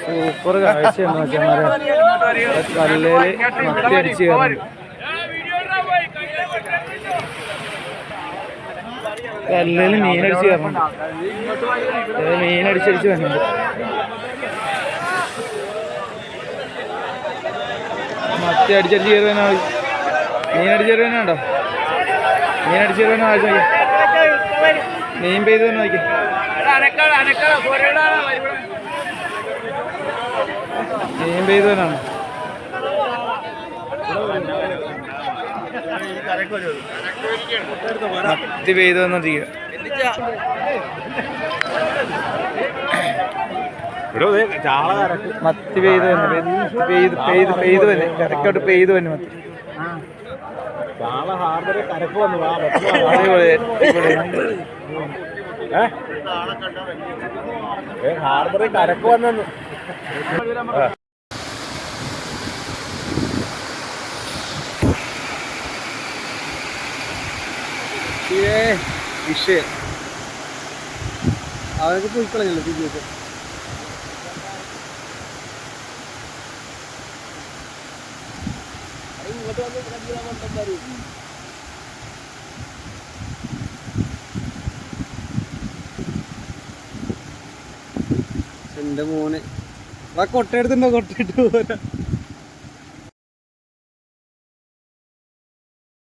Super കാഴ്ചയാണ് മച്ചന്മാരെ കല്ലേൽ മത്തി കല്ലേൽ മീനടിച്ച് കയറണം മീനടിച്ചടിച്ച് വരുന്നുണ്ട് മത്തി അടിച്ചടിച്ച് കയറി തന്നെ മീനടിച്ച് മീനടിച്ച് കയറി തന്നെ വായിച്ചു നോക്കി മീൻ പെയ്ത് തന്നെ നോക്കി മീൻ പെയ്ത് തന്നെയാണ് മത്തി പെയ്ത് വന്നിരിക്കുക മത്തി പെയ്ത് തന്നെ പെയ്ത് പെയ്ത് പെയ്ത് വന്നെ. കരക്കോട്ട് പെയ്ത് വന്നു മത്തി. അടിപൊളി. അടിപൊളി ഹാർബറിൽ കരക്ക് വന്നു വിഷയ. അതൊക്കെ പോയി കളഞ്ഞല്ലോ തിരിച്ചൊക്കെ എന്റെ മോനെ. ആ കൊട്ടയെടുത്തുണ്ടോ കൊട്ടയിട്ട് പോരാ.